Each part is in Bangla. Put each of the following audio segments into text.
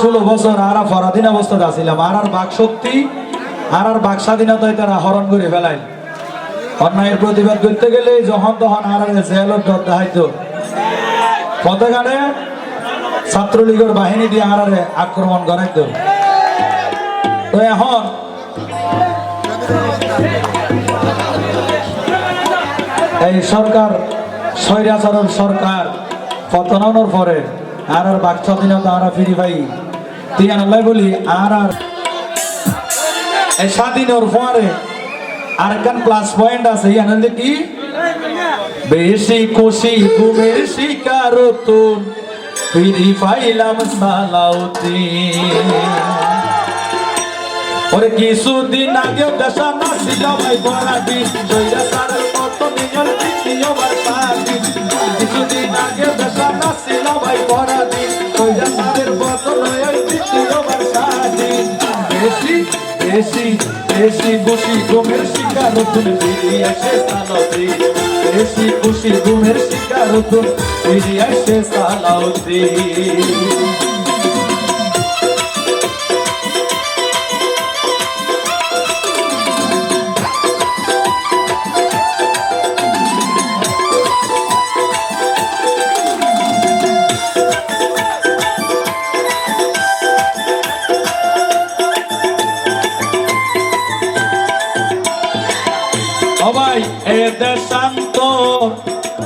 ষোলো বছর আর পরাধীন অবস্থাতে আসিলাম আর আর বাক শক্তি আর আর বাক স্বাধীনতায় তারা হরণ করে ফেলাইল। অন্যায়ের প্রতিবাদ করতে গেলে যখন তখন আর আর জেলত দরদা হয়তো পতাকারে ছাত্রলীগের বাহিনী দিয়ে আর আক্রমণ করাইতো। তো এখন এই সরকার স্বৈরাচারণ সরকার পতনানোর পরে আর আর বাক স্বাধীনতা আমরা ফিরি পাই। তিয়ানাল্লাই বলি, আর আর। স্বাধীনের পরে আর একখান প্লাস পয়েন্ট আছে ইয়ান কি? বেশি খুশি ঘুমের শিকার তুন, ফিরি পাইলাম সালাউদ্দিন। ওরে কিছুদিন আগেও দেশা নাছিল ভাই পরাদিন জয়রা সারের কত নিয়র দ্বিতীয় বেশি বেশি খুশি ঘুমের শিকার তুমি ফিরিয়ে এসে সালাউদ্দিন। বেশি খুশি ঘুমের শিকার তুমি ফিরিয়ে এসে সালাউদ্দিন।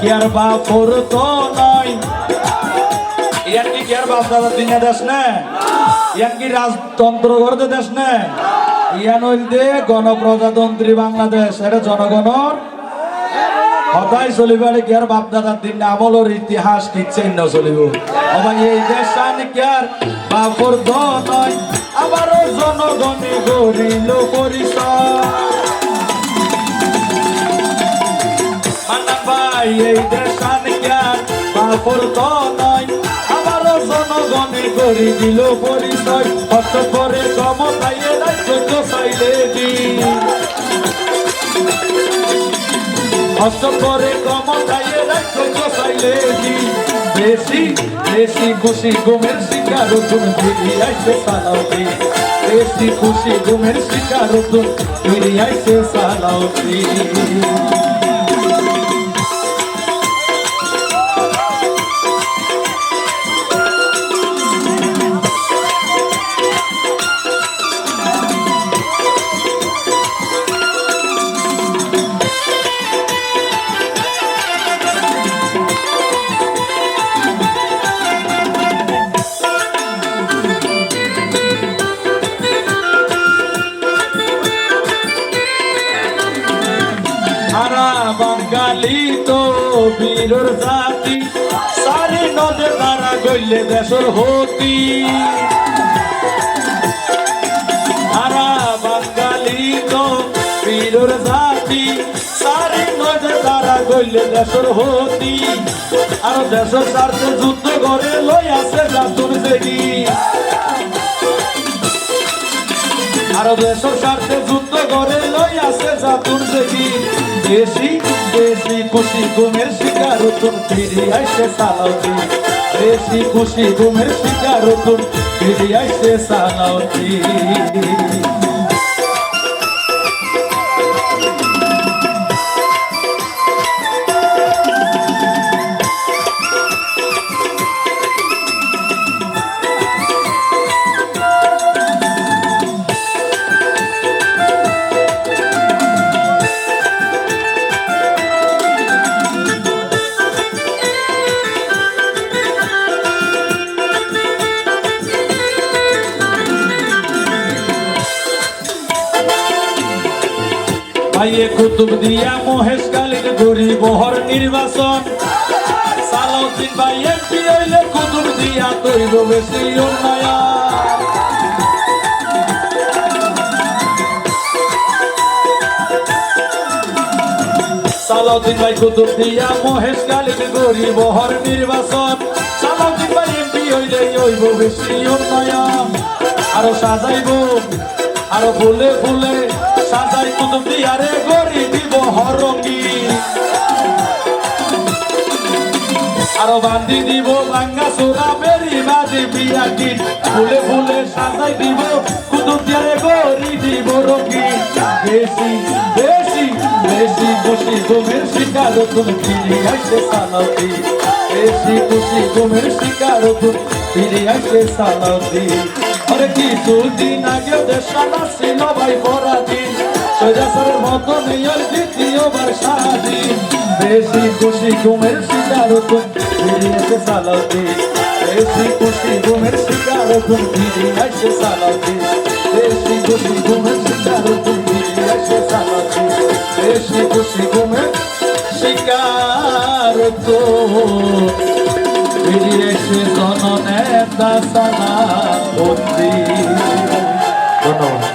কি আর বাপুর তো নয়। ইয়ান কি আর বাপ দাদার দিনে দেশ না? ইয়ান কি রাজতন্ত্র করতে দেশ না? ইয়ান হইলে গণপ্রজাতন্ত্রী বাংলাদেশ, এটা জনগণর হতাই চলিব আর কি আর বাপ দাদার দিন আমলের ইতিহাস কিচ্ছে ন চলিব। আবার এই দেশান কি আর বাপুর তো নয় আবারও জনগণে গরিল পরিচয় ভাই এই দেশান জ্ঞান বাপুর তো নয় আমারও জনগণে করে দিল পরিচয় কষ্ট করে ক্ষমতায় রাজ্য চাইলে দিন কষ্ট করে ক্ষমতায় রাজ্য চাইলে দিন বেশি বেশি খুশি ঘুমের শিকার তুমি ফিরি আইসে সালাউদ্দিন। বেশি খুশি ঘুমের শিকার তুমি ফিরি আইসে হারা বাঙালি তো বীরর জাতি। সারি নদে তারা গইলে দেশর হতি। হারা বাঙালি তো বীরর জাতি। সারি নদে তারা গইলে দেশর হতি। আর দেশর স্বার্থে যুদ্ধ করে লই আছে জাতুর দেগি আর দেশের স্বার্থে যুদ্ধ করে লই আছে জাতুর দেখি বেশি বেশি খুশি ঘুমের শিকার তুন ফিরি আইসে সালাউতি বেশি খুশি ঘুমের শিকার তুন ফিরি আইসে সালাউতি ভাইয়ে কুতুব দিয়া মহেশ কালীর গরি বহর নির্বাচন। সালাউদ্দিন ভাই এমপি হইলে কুতুব দিয়া তৈব বেশি উন্নয়ন। সালাউদ্দিন ভাই কুতুব দিয়া মহেশ কালীর গরি বহর নির্বাচন। সালাউদ্দিন ভাই এমপি হইলে হইব বেশি উন্নয়ন। আরও সাজাইব, আরও ফুলে ফুলে। সাজাই কুতুব দিয়ারে গরি দিব হরঙ্গি। আরও বান্ধি দিব ভাঙ্গা সোরা বেরি মাঝে বিয়াকি ফুলে ফুলে সাজাই দিব কুতুব দিয়ারে গরি দিব রকি বেশি বেশি বেশি খুশি ঘুমের শিকার তুমি ফিরে আসে সালাতি বেশি খুশি ঘুমের শিকার তুমি ফিরে আসে সালাতি আরে কিছু দিন আগে দেশানা ছিল ভাই পরাধীন সোজাসরের মতো আর দ্বিতীয়বার স্বাধীন বেশি খুশি ঘুমের শিকার তুমি ফিরে আসে সালাতি বেশি খুশি ঘুমের শিকার তুমি ফিরে আসে সালাতি বেশি খুশি ঘুমের শিকার তুমি ফিরে আসে সালাতি বেশি খুশি ঘুমের শিকার তো জননেতা সারা বন্দী ধন্যবাদ